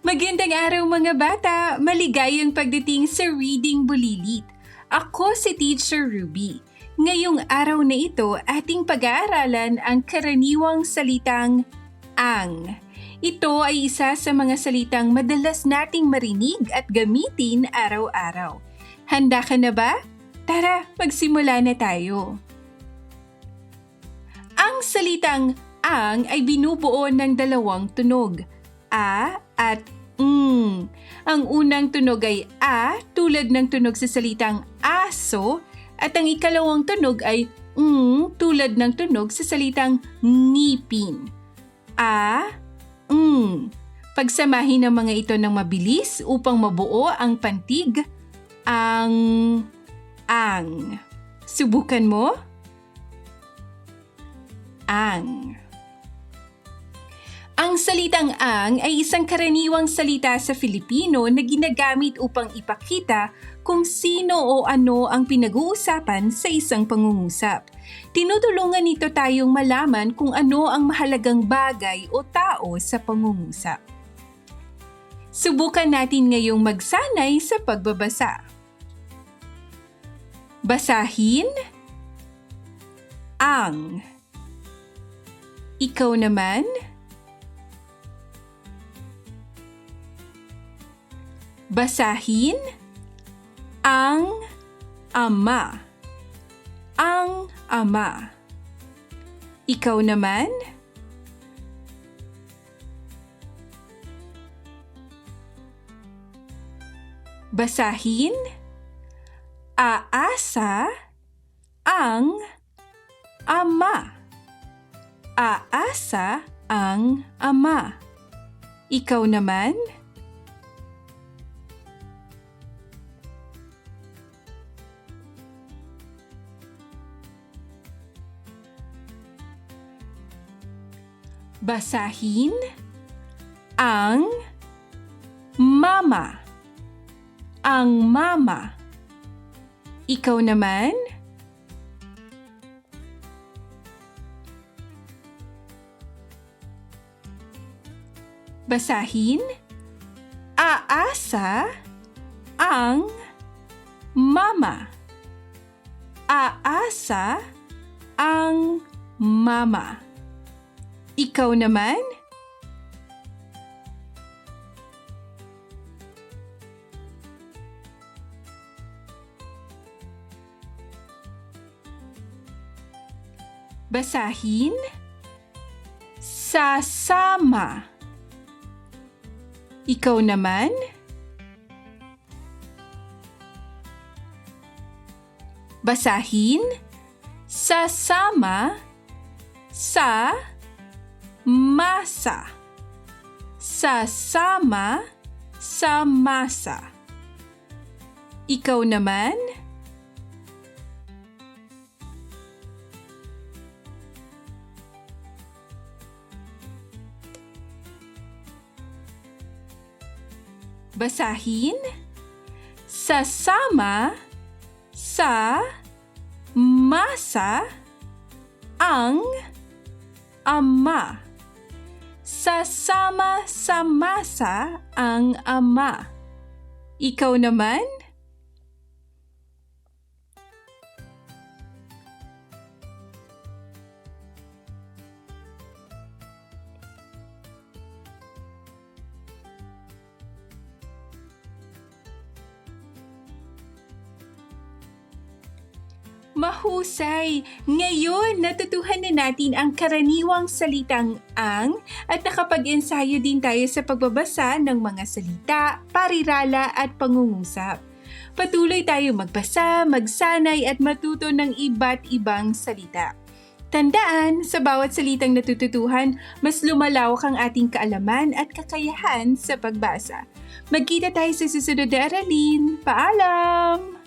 Magandang araw mga bata! Maligayang pagdating sa Reading Bulilit. Ako si Teacher Ruby. Ngayong araw na ito, ating pag-aaralan ang karaniwang salitang ang. Ito ay isa sa mga salitang madalas nating marinig at gamitin araw-araw. Handa ka na ba? Tara, magsimula na tayo. Ang salitang ang ay binubuo ng dalawang tunog, a at ng. Ang unang tunog ay a tulad ng tunog sa salitang aso at ang ikalawang tunog ay ng tulad ng tunog sa salitang ngipin. A, ng. Pagsamahin ang mga ito ng mabilis upang mabuo ang pantig ang ang. Subukan mo? Ang. Ang salitang ang ay isang karaniwang salita sa Filipino na ginagamit upang ipakita kung sino o ano ang pinag-uusapan sa isang pangungusap. Tinutulungan nito tayong malaman kung ano ang mahalagang bagay o tao sa pangungusap. Subukan natin ngayong magsanay sa pagbabasa. Basahin ang. Ikaw naman? Basahin ang ama. Ang ama. Ikaw naman? Basahin aasa ang ama. Aasa ang ama. Ikaw naman? Basahin ang mama. Ang mama. Ikaw naman? Basahin aasa ang mama. Aasa ang mama. Ikaw naman? Basahin sasama. Ikaw naman? Basahin sasama sa masa. Sasama sa masa. Ikaw naman? Basahin sasama sa masa ang ama. Sasama sa masa ang ama. Ikaw naman? Mahusay! Ngayon, natutuhan na natin ang karaniwang salitang ang at nakapag-ensayo din tayo sa pagbabasa ng mga salita, parirala at pangungusap. Patuloy tayo magbasa, magsanay at matuto ng iba't ibang salita. Tandaan, sa bawat salitang natututuhan, mas lumalawak ang ating kaalaman at kakayahan sa pagbasa. Magkita tayo sa susunod na aralin. Paalam!